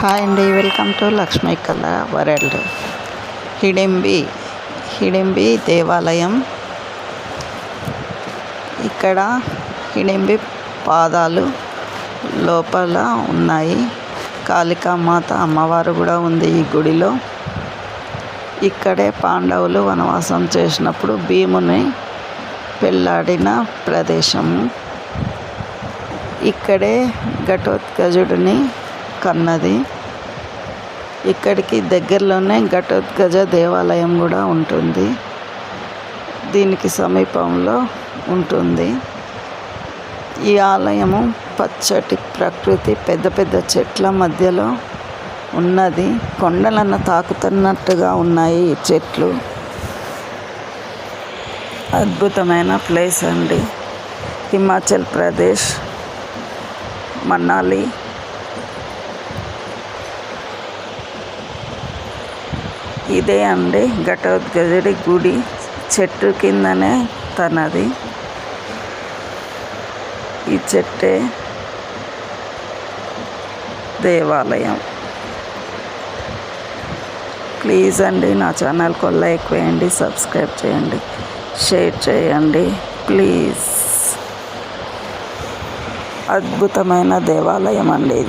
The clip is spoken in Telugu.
హాయ్ అండి వెల్కమ్ టు లక్ష్మీ కళ వరల్డ్. హిడింబి హిడింబి దేవాలయం. ఇక్కడ హిడింబి పాదాలు లోపల ఉన్నాయి. కాళికామాత అమ్మవారు కూడా ఉంది ఈ గుడిలో. ఇక్కడే పాండవులు వనవాసం చేసినప్పుడు భీముని పెళ్ళాడిన ప్రదేశము. ఇక్కడే ఘటోత్కజుడిని కన్నది. ఇక్కడికి దగ్గరలోనే ఘటోత్కజ దేవాలయం కూడా ఉంటుంది. దీనికి సమీపంలో ఉంటుంది. ఈ ఆలయము పచ్చటి ప్రకృతి పెద్ద పెద్ద చెట్ల మధ్యలో ఉన్నది. కొండలను తాకుతున్నట్టుగా ఉన్నాయి ఈ చెట్లు. అద్భుతమైన ప్లేస్ అండి. హిమాచల్ ప్రదేశ్ మనాలి ఇదే అండి ఘటోద్గజుడి గుడి చెట్టు కిందనే తనది. ఈ చెట్టే దేవాలయం. ప్లీజ్ అండి నా ఛానల్ లైక్ వేయండి సబ్స్క్రైబ్ చేయండి షేర్ చేయండి ప్లీజ్. అద్భుతమైన దేవాలయం అండి ఇది.